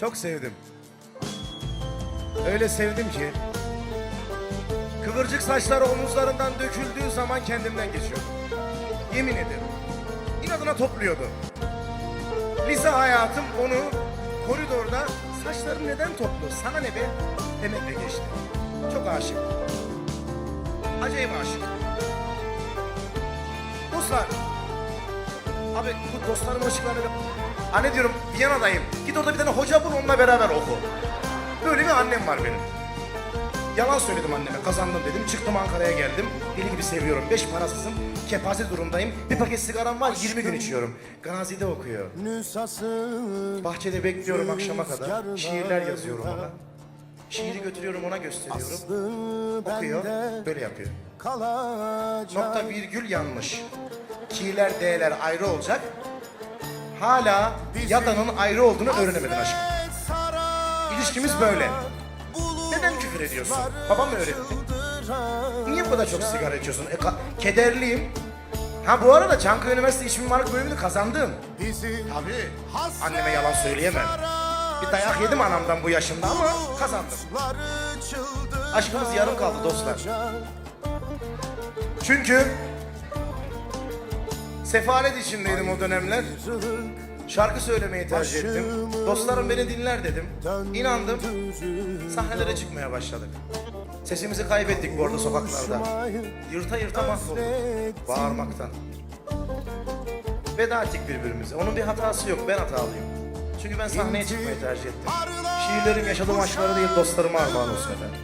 Çok sevdim. Öyle sevdim ki kıvırcık saçları omuzlarından döküldüğü zaman kendimden geçiyordu. Yemin ederim. İnadına topluyordu. Lise hayatım onu koridorda saçların neden toplu sana ne be demekle geçti. Çok aşık. Acayip aşık. Dostlar. Abi bu dostlarım ışıklarını... Anne diyorum Viyana'dayım. Git orada bir tane hoca bul onunla beraber oku. Böyle bir annem var benim. Yalan söyledim anneme kazandım dedim. Çıktım Ankara'ya geldim. Deli gibi seviyorum. Beş parasızım. Kepaze durumdayım. Bir paket sigaram var 20 gün içiyorum. Gazi'de okuyor. Bahçede bekliyorum akşama kadar. Şiirler yazıyorum ona. Şiiri götürüyorum ona gösteriyorum. Okuyor. Böyle yapıyor. kalacak Nokta virgül yanlış. Ki'ler D'ler ayrı olacak. Hala yadanın ayrı olduğunu öğrenemedin aşkım. İlişkimiz böyle. Neden küfür ediyorsun? Babam mı öğretti? Niye bu kadar çok sigara içiyorsun? E, kederliyim. Ha bu arada Çankaya Üniversitesi İç Mimarlık bölümünü kazandım. Tabii. Anneme yalan söyleyemem. Bir dayak yedim anamdan bu yaşımda ama kazandım. Aşkımız yarım kaldı dostlar. Çünkü sefalet içindeydim o dönemler. Şarkı söylemeyi tercih ettim. Dostlarım beni dinler dedim. İnandım. Sahnelere çıkmaya başladık. Sesimizi kaybettik bu arada sokaklarda. Yırta yırta mahvolduk. Bağırmaktan. Veda ettik birbirimize. Onun bir hatası yok. Ben hatalıyım. Çünkü ben sahneye çıkmayı tercih ettim. Şiirlerim yaşadığım aşkları değil dostlarıma armağan olsun efendim.